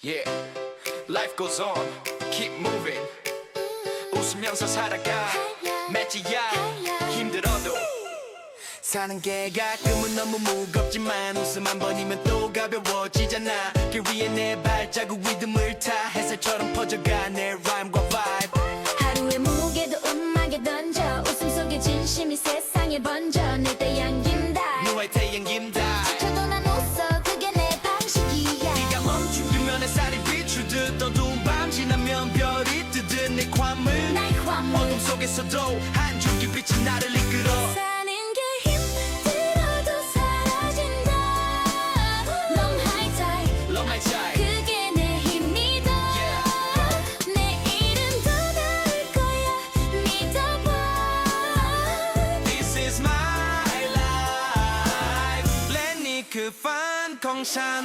Yeah, life goes on, keep moving. 웃으면서 살아가, 맺지야 힘들어도. 사는 게 가끔은 너무 무겁지만 웃음 한 번이면 또 가벼워지잖아. 길 위에 내 발자국 리듬을 타 햇살처럼 퍼져가 내 화물 어둠 속에서도 한 줄기 빛이 나를 이끌어. 사는 게 힘들어도 사라진다 Long high tide Love my child. 그게 내 힘이다 내일은 더 나을 거야 믿어봐 This is my life. และนี่คือฝันของฉัน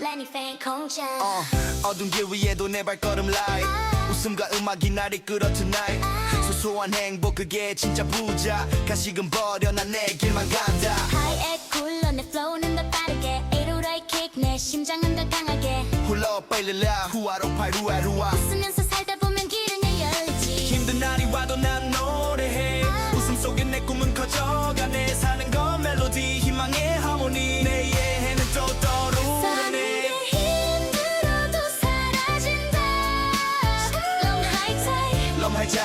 Lenny Fan 공장 어, 어두운 길 위에도 내 발걸음 light. 웃음과 음악이 날 이끌어 tonight. 소소한 행복 그게 진짜 부자. 가식은 버려 난 내 길만 간다. 하이에 굴러 내 flow는 더 빠르게 808 kick 내 심장은 더 강하게 훌러 빨리라 후아로 팔 후아루아. 웃으면서 살다 보면 길은 열리지 힘든 날이 와도 난 노래해. 웃음 속에 내 꿈은 커져가네. 사는 건 멜로디 희망의 하모니. 내 예해는 또 떠오르네. 게 힘들어도 사라진다. 난 멈추지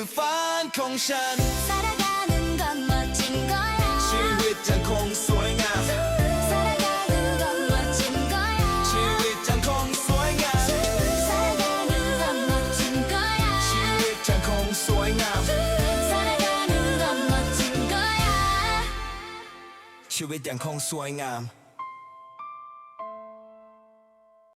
คือฝันของฉัน 살아가는 건 멋진 거야 ชีวิตยังคงสวยงาม 살아가는 건 멋진 거야 ชีวิตยังคงสวยงาม 살아가는 건 멋진 거야 ชีวิตยังคงสวยงาม 살아가는 건 멋진 거야 ชีวิตยังคงสวยงาม